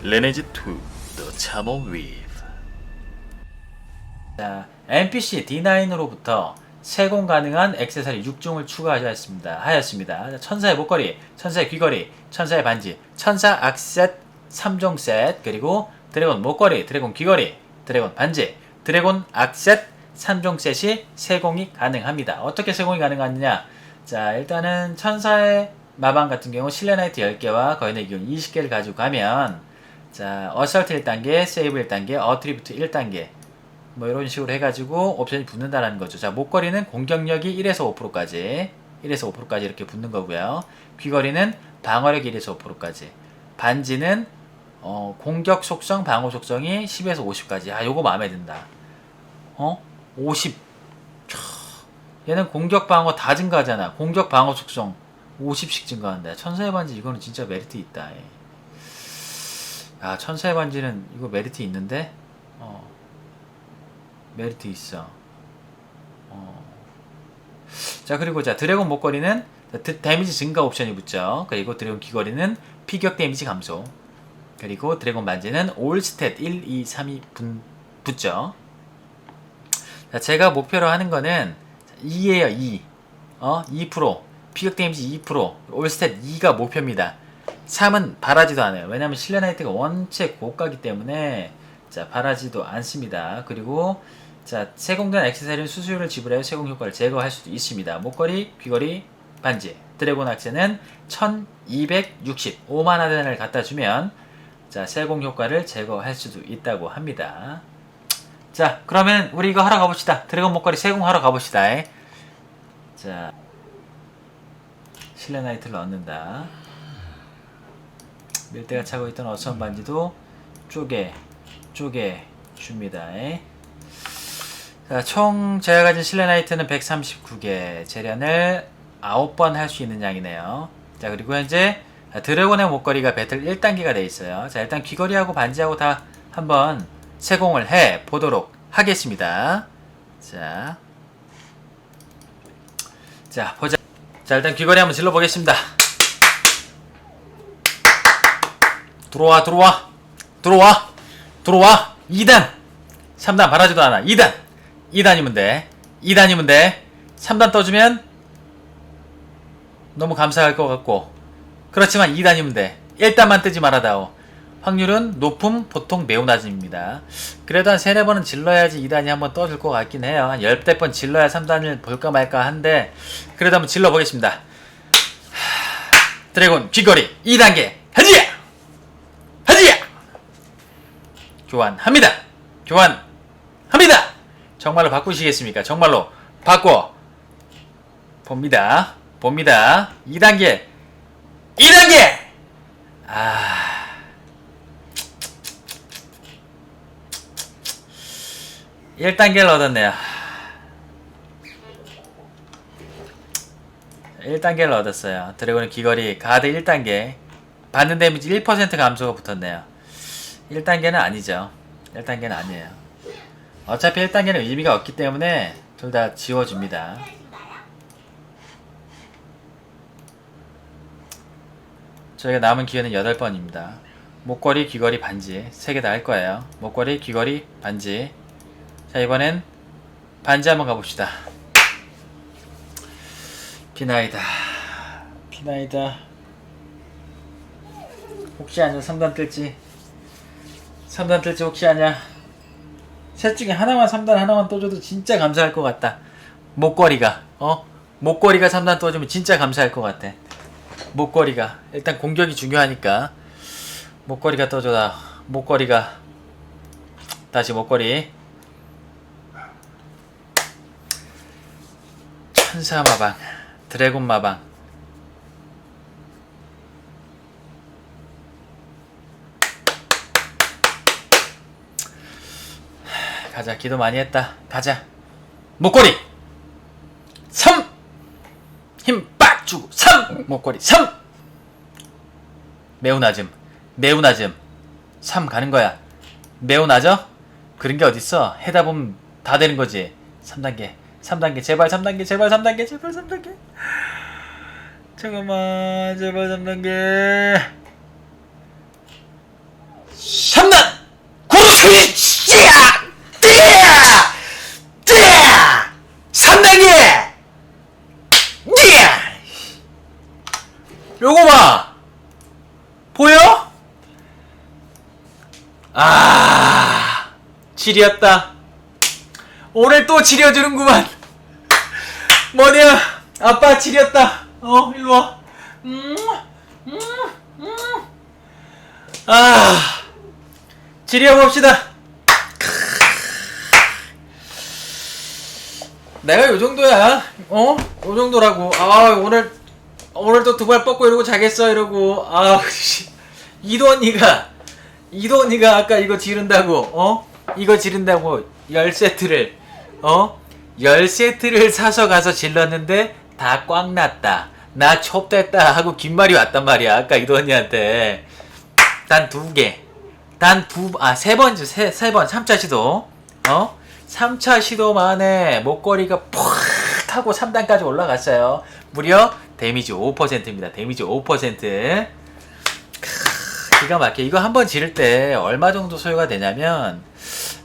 레네즈 2 The Charm Weave 자, NPC D9으로부터 세공 가능한 액세서리 6종을 추가하였습니다. 하였습니다. 천사의 목걸이, 천사의 귀걸이, 천사의 반지, 천사 악셋 3종 셋, 그리고 드래곤 목걸이, 드래곤 귀걸이, 드래곤 반지, 드래곤 악셋 3종 셋이 세공이 가능합니다. 어떻게 세공이 가능하느냐? 자, 일단은 천사의 마방 같은 경우 실레나이트 10개와 거인의 기운 20개를 가지고 가면 자, 어설트 1단계, 세이브 1단계, 어트리뷰트 1단계 뭐 이런 식으로 해가지고 옵션이 붙는다라는 거죠. 자, 목걸이는 공격력이 1에서 5%까지, 1에서 5%까지 이렇게 붙는 거고요. 귀걸이는 방어력 1에서 5%까지. 반지는 어, 공격 속성, 방어 속성이 10에서 50까지. 아, 요거 마음에 든다. 어? 50. 촤. 얘는 공격 방어 다 증가하잖아. 공격 방어 속성 50씩 증가한다. 천사의 반지 이거는 진짜 메리트 있다. 예. 아, 천사의 반지는 이거 메리트 있는데. 어. 메리트 있어. 어. 자 그리고 자 드래곤 목걸이는 드- 데미지 증가 옵션이 붙죠. 그리고 드래곤 귀걸이는 피격 데미지 감소. 그리고 드래곤 반지는 올 스탯 1, 2, 3이 분, 붙죠. 자 제가 목표로 하는 거는 2예요 2. 어 2%. 피격 데미지 2%. 올 스탯 2가 목표입니다. 3은 바라지도 않아요. 왜냐면 실레나이트가 원체 고가기 때문에 자 바라지도 않습니다. 그리고 자 세공된 액세서리는 수수료를 지불하여 세공 효과를 제거할 수도 있습니다. 목걸이, 귀걸이, 반지, 드래곤 악세는 1260 5만 하덴을 갖다 주면 자 세공 효과를 제거할 수도 있다고 합니다. 자 그러면 우리 이거 하러 가봅시다. 드래곤 목걸이 세공하러 가봅시다. 자 실내 나이트를 얻는다. 밀대가 차고 있던 어선 반지도 쪼개 쪼개 줍니다. 자, 총 제가 가진 실내나이트는 139개 재련을 9번 할 수 있는 양이네요. 자 그리고 현재 드래곤의 목걸이가 배틀 1단계가 돼 있어요. 자 일단 귀걸이하고 반지하고 다 한번 세공을 해 보도록 하겠습니다. 자, 자 보자. 자 일단 귀걸이 한번 질러 보겠습니다. 들어와 들어와. 들어와. 들어와. 2단. 3단 바라지도 않아. 2단. 2단이면 돼. 2단이면 돼. 3단 떠주면 너무 감사할 것 같고. 그렇지만 2단이면 돼. 1단만 뜨지 말아다오. 확률은 높음 보통 매우 낮습니다. 그래도 한 3, 4번은 질러야지 2단이 한번 떠줄 것 같긴 해요. 한 10대 번 질러야 3단을 볼까 말까 한데 그래도 한번 질러 보겠습니다. 하, 드래곤 귀걸이 2단계 하지야 하지야 교환합니다. 교환합니다. 정말로 바꾸시겠습니까? 정말로 바꿔 봅니다. 봅니다. 2단계. 2단계. 아. 일단계를 얻었네요. 1단계를 얻었어요. 드래곤의 귀걸이 가드 1단계. 받는 데미지 1% 감소가 붙었네요. 1단계는 아니죠. 1단계는 아니에요. 어차피 1단계는 의미가 없기 때문에 둘 다 지워줍니다. 저희가 남은 기회는 8번입니다. 목걸이, 귀걸이, 반지 3개 다 할 거예요. 목걸이, 귀걸이, 반지 자 이번엔 반지 한번 가봅시다. 비나이다. 비나이다. 혹시 아냐 3단 뜰지 3단 뜰지 혹시 아냐? 셋 중에 하나만 3단 하나만 떠줘도 진짜 감사할 것 같다. 목걸이가 어? 목걸이가 3단 떠주면 진짜 감사할 것 같아. 목걸이가. 일단 공격이 중요하니까. 목걸이가 떠줘라. 목걸이가. 다시 목걸이. 천사 마방 드래곤 마방 가자. 기도 많이 했다. 가자. 목걸이. 3 힘 빡 주고. 3 목걸이. 3 매우 낮음 매우 낮음 3 가는 거야. 매우 낮아? 그런 게 어딨어? 해다 보면 다 되는 거지. 3단계. 3단계. 제발 3단계. 제발 3단계. 제발 3단계. 잠깐만. 제발 3단계 요거 봐! 보여? 아, 지렸다. 오늘 또 지려주는구만. 뭐냐? 아빠 지렸다. 어, 일로 와. 음, 음, 음. 아, 지려봅시다. 내가 요 정도야. 어? 요 정도라고. 아, 오늘, 오늘 또두발 뻗고 이러고 자겠어, 이러고. 아, 씨. 이도 언니가, 이도 언니가 아까 이거 지른다고, 어? 이거 지른다고, 열 세트를, 어? 열 세트를 사서 가서 질렀는데, 다 꽉 났다. 나 첩됐다. 하고 긴 말이 왔단 말이야. 아까 이도 언니한테. 단 두 개. 단 두, 아, 세 번, 세, 세 번, 3차 시도. 어? 3차 시도 만에 목걸이가 푹 하고 3단까지 올라갔어요. 무려 데미지 5%입니다. 데미지 5%. 크, 기가 막혀. 이거 한 번 지를 때 얼마 정도 소요가 되냐면,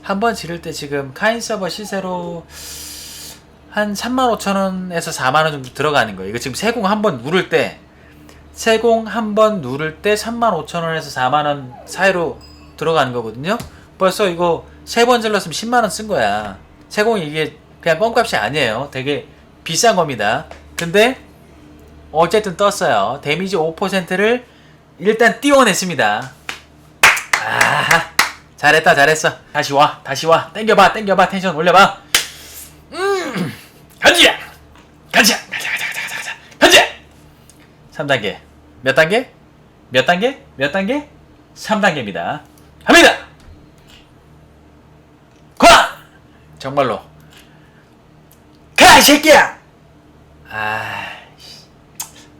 한 번 지를 때 지금 카인 서버 시세로 한 35,000원에서 4만원 정도 들어가는 거예요. 이거 지금 세공 한 번 누를 때, 세공 한 번 누를 때 35,000원에서 4만원 사이로 들어가는 거거든요. 벌써 이거 세 번 질렀으면 10만원 쓴 거야. 세공이 이게 그냥 껌값이 아니에요. 되게 비싼 겁니다. 근데 어쨌든 떴어요. 데미지 5%를 일단 띄워냈습니다. 아, 잘했다, 잘했어. 다시 와, 다시 와. 땡겨봐, 땡겨봐. 텐션 올려봐. 음, 가자! 가자! 가자, 가자, 가자, 가자, 가자! 3단계. 몇 단계? 몇 단계? 몇 단계? 3단계입니다. 갑니다! 가! 정말로. 가, 이 새끼야!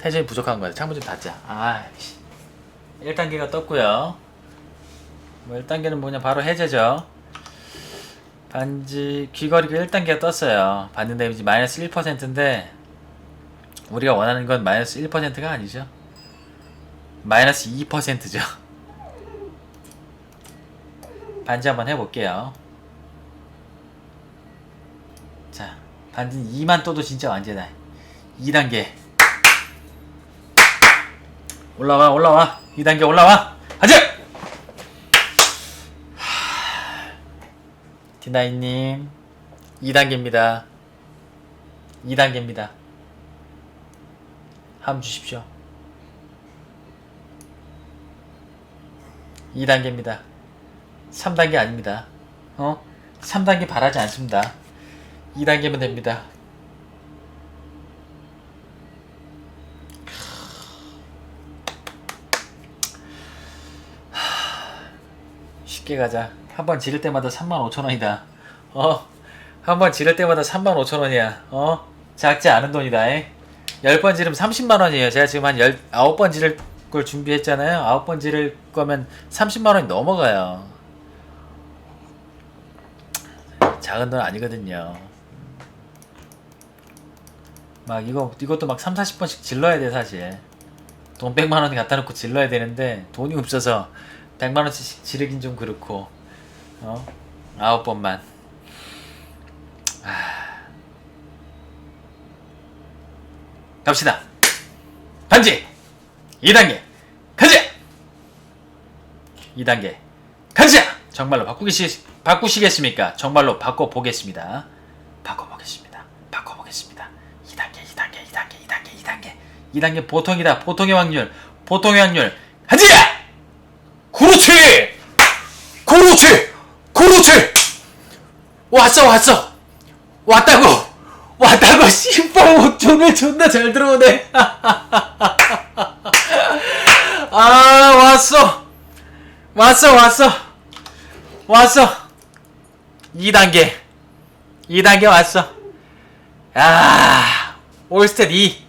텐션이 부족한 거야. 창문 좀 닫자. 아이씨. 1단계가 떴고요. 뭐 1단계는 뭐냐 바로 해제죠. 반지 귀걸이가 1단계가 떴어요. 받는 데미지 마이너스 1%인데 우리가 원하는 건 마이너스 1%가 아니죠. 마이너스 2%죠. 반지 한번 해볼게요. 자, 반지 2만 떠도 진짜 완전해. 2단계. 올라와, 올라와. 2단계 올라와. 가자! 디나이님, 2단계입니다. 2단계입니다. 함 주십시오. 2단계입니다. 3단계 아닙니다. 어? 3단계 바라지 않습니다. 2단계면 됩니다. 쉽게 가자. 한 번 지를 때마다 35,000원이다. 어? 한 번 지를 때마다 35,000원이야. 어? 작지 않은 돈이다. 에? 10번 지르면 30만원이에요. 제가 지금 한 19번 지를 걸 준비했잖아요. 9번 지를 거면 30만원이 넘어가요. 작은 돈 아니거든요. 막 이거 이것도 막 3, 40번씩 질러야 돼 사실. 돈 100만 원 갖다 놓고 질러야 되는데 돈이 없어서 100만 원씩 지르긴 좀 그렇고. 어? 아홉 번만. 아. 갑시다. 반지 2단계 가자. 2단계 가자. 정말로 바꾸시 바꾸시겠습니까? 정말로 바꿔 보겠습니다. 바꿔 보겠습니다. 바꿔 보겠습니다. 2단계 2단계 2단계 2단계 2단계 2단계 보통이다. 보통의 확률. 보통의 확률. 가자. 그렇지. 그렇지. 그렇지. 왔어 왔어. 왔다고. 왔다고. 씨발 오늘 존나 잘 들어오네. 아 왔어. 왔어 왔어. 왔어. 2단계. 2단계 왔어. 아, 올스탯 2.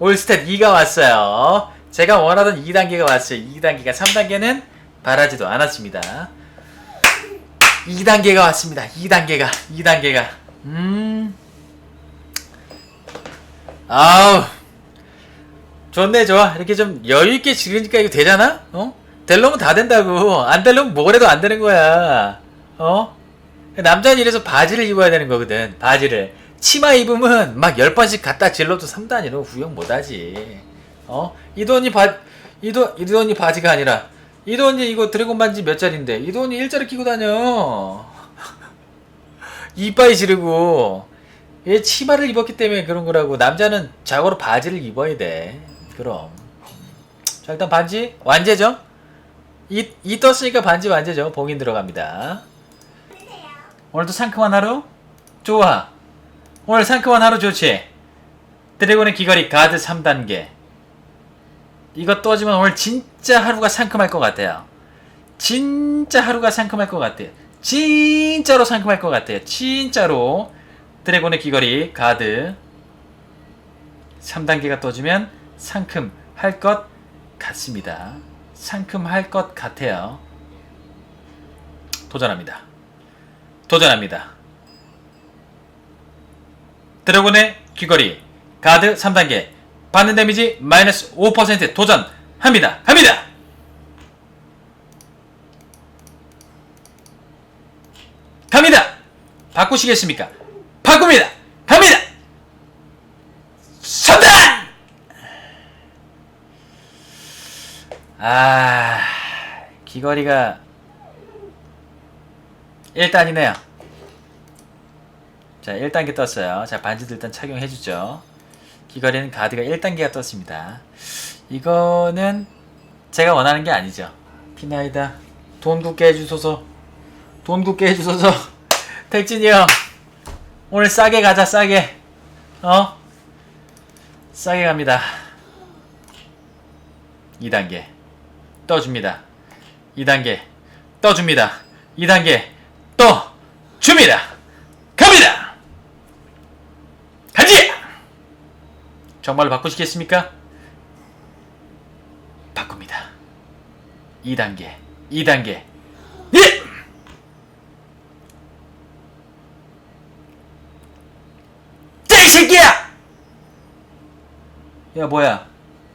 올스탯 2가 왔어요. 제가 원하던 2단계가 왔어요. 2단계가 3단계는 바라지도 않았습니다. 2단계가 왔습니다. 2단계가. 2단계가. 음. 아우. 좋네, 좋아. 이렇게 좀 여유있게 지르니까 이거 되잖아? 어? 될려면 다 된다고. 안 되려면 뭐래도 안 되는 거야. 어? 남자는 이래서 바지를 입어야 되는 거거든. 바지를. 치마 입으면 막 10번씩 갖다 질러도 3단위로 구경 못하지. 어? 이 돈이 바 이 돈 이 돈이 바지가 아니라 이 돈이 이거 드래곤 반지 몇 짜린데 이 돈이 일자를 끼고 다녀. 이빠이 지르고 얘 치마를 입었기 때문에 그런 거라고 남자는 자고로 바지를 입어야 돼. 그럼. 자 일단 반지 완제죠. 이, 이 떴으니까 반지 완제죠. 봉인 들어갑니다. 오늘도 상큼한 하루? 좋아. 오늘 상큼한 하루 좋지. 드래곤의 귀걸이 가드 3단계. 이거 떠지면 오늘 진 짜 하루가 상큼할 것 같아요. 진짜 하루가 상큼할 것 같아요. 진짜로 상큼할 것 같아요. 진짜로. 드래곤의 귀걸이 가드 3단계가 떠지면 상큼할 것 같습니다. 상큼할 것 같아요. 도전합니다. 도전합니다. 드래곤의 귀걸이 가드 3단계 받는 데미지 마이너스 5% 도전 합니다. 갑니다. 갑니다. 바꾸시겠습니까? 바꿉니다. 갑니다. 선단. 아 귀걸이가 1단이네요. 자 1단계 떴어요. 자 반지도 일단 착용해주죠. 귀걸이는 가드가 1단계가 떴습니다. 이거는 제가 원하는 게 아니죠. 티나이다. 돈 굳게 해주소서. 돈 굳게 해주소서. 택진이 형. 오늘 싸게 가자, 싸게. 어? 싸게 갑니다. 2단계. 떠줍니다. 2단계. 떠줍니다. 2단계. 떠 줍니다. 갑니다! 가지! 정말로 바꾸시겠습니까? 바꿉니다. 2단계, 2단계. 예! 이 새끼야! 야, 뭐야.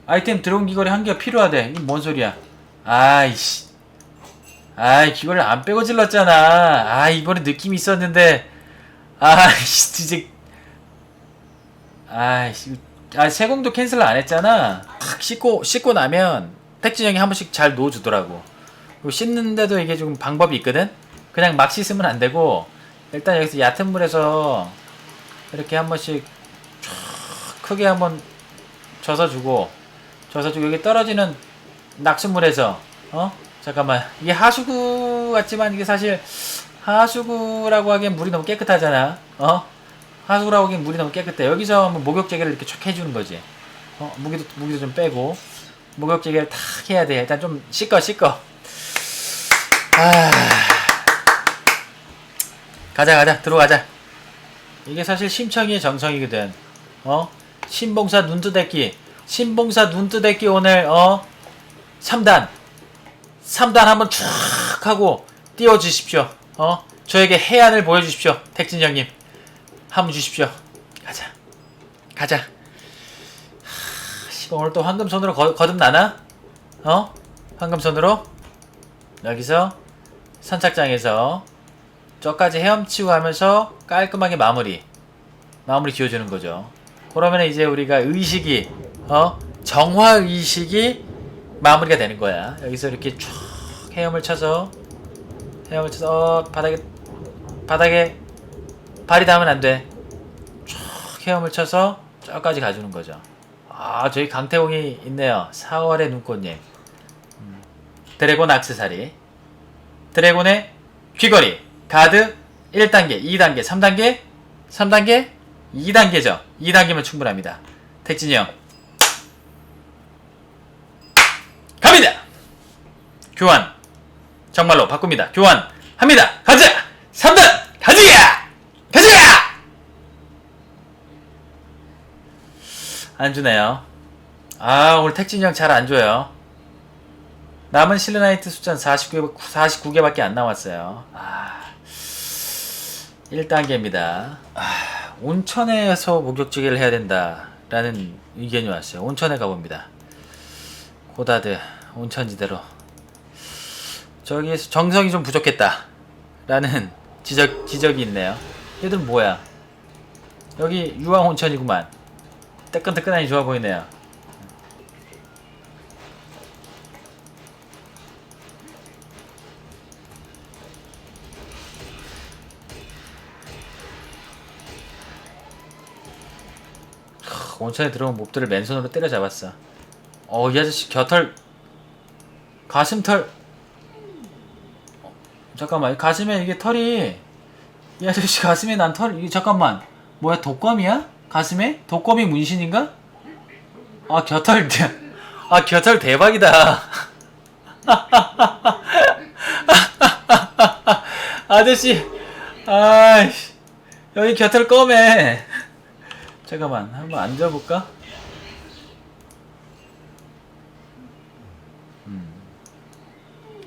아이템 들어온 귀걸이 한 개가 필요하대. 이게 뭔 소리야. 아이씨. 아이, 귀걸이 안 빼고 질렀잖아. 아, 이번에 느낌이 있었는데. 아이씨, 진짜. 아이씨. 아, 세공도 캔슬 안 했잖아. 탁 씻고, 씻고 나면 택진 형이 한 번씩 잘 놓아주더라고. 그리고 씻는데도 이게 좀 방법이 있거든? 그냥 막 씻으면 안 되고, 일단 여기서 얕은 물에서 이렇게 한 번씩 쫙 크게 한번 젖어주고, 젖어주고 여기 떨어지는 낙수물에서, 어? 잠깐만. 이게 하수구 같지만 이게 사실 하수구라고 하기엔 물이 너무 깨끗하잖아. 어? 하수구라고 하기엔 물이 너무 깨끗해. 여기서 한번 목욕제개를 이렇게 촉 해주는 거지. 어? 무기도, 무기도 좀 빼고. 목욕제개를 탁 해야 돼. 일단 좀 씻어, 씻어. 아. 가자, 가자. 들어가자. 이게 사실 심청이의 정성이거든. 어? 신봉사 눈뜨대기. 신봉사 눈뜨대기 오늘, 어? 3단. 3단 한번 쫙 하고 띄워주십시오. 어? 저에게 해안을 보여주십시오. 택진 형님. 한번 주십시오. 가자. 가자. 하, 씨발, 오늘 또 황금손으로 거, 거듭나나? 어? 황금손으로? 여기서 선착장에서 저까지 헤엄치고 하면서 깔끔하게 마무리. 마무리 지어주는 거죠. 그러면 이제 우리가 의식이, 어? 정화 의식이 마무리가 되는 거야. 여기서 이렇게 쫙 헤엄을 쳐서 헤엄을 쳐서 어, 바닥에 바닥에 발이 닿으면 안 돼. 쫙 헤엄을 쳐서 저까지 가주는 거죠. 아 저희 강태공이 있네요. 4월의 눈꽃님. 음, 드래곤 악세사리. 드래곤의 귀걸이. 가드 1단계, 2단계, 3단계, 3단계, 2단계죠. 2단계면 충분합니다. 택진이 형. 갑니다. 교환. 정말로 바꿉니다. 교환. 합니다. 가자. 3단. 가자. 가자. 안 주네요. 아, 오늘 택진이 형 잘 안 줘요. 남은 실르나이트 숫자는 49개, 49개밖에 안 남았어요. 아. 1단계입니다. 아, 온천에서 목욕지기를 해야 된다라는 의견이 왔어요. 온천에 가봅니다. 고다드 온천지대로 저기에서 정성이 좀 부족했다 라는 지적, 지적이 있네요 얘들은 뭐야 여기 유황 온천이구만 뜨끈뜨끈하니 좋아 보이네요. 온천에 들어온 몹들을 맨손으로 때려잡았어. 어, 이 아저씨 겨털, 가슴털. 어, 잠깐만, 가슴에 이게 털이, 이 아저씨 가슴에 난 털, 이게 잠깐만, 뭐야 독감이야? 가슴에? 독검이 문신인가? 아, 겨털, 대- 아, 겨털 대박이다. 아저씨, 아이씨, 여기 겨털 검해. 잠깐만, 한번 앉아볼까? 음.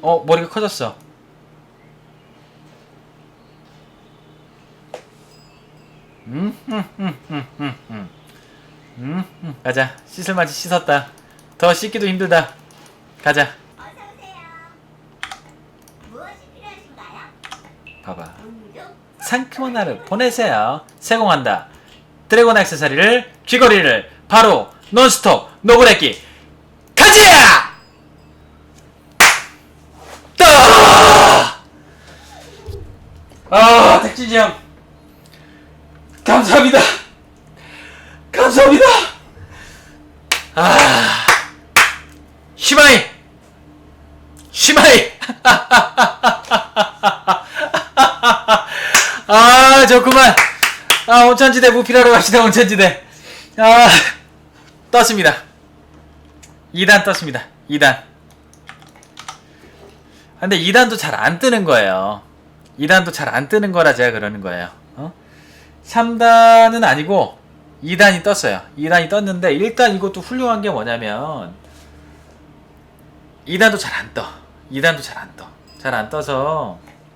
어, 머리가 커졌어. 음, 음, 음, 음, 음, 음. 음, 음. 가자. 씻을 만치 씻었다. 더 씻기도 힘들다. 가자. 어서 오세요. 무엇이 필요하신가요? 봐봐. 상큼한 하루 보내세요. 세공한다. 드래곤 액세서리를 귀걸이를 바로 논스톱 노브레기 가자! 따! 아 택진이 형 감사합니다. 감사합니다. 아 시마이. 시마이. 아 좋구만. 아 온천지대 무필하러 갑시다 온천지대. 아 떴습니다. 2단 떴습니다. 2단. 아, 근데 2단도 잘 안 뜨는 거예요. 2단도 잘 안 뜨는 거라 제가 그러는 거예요. 어? 3단은 아니고 2단이 떴어요 2단이 떴는데 일단 이것도 훌륭한 게 뭐냐면 2단도 잘 안 떠. 2단도 잘 안 떠. 잘 안 떠서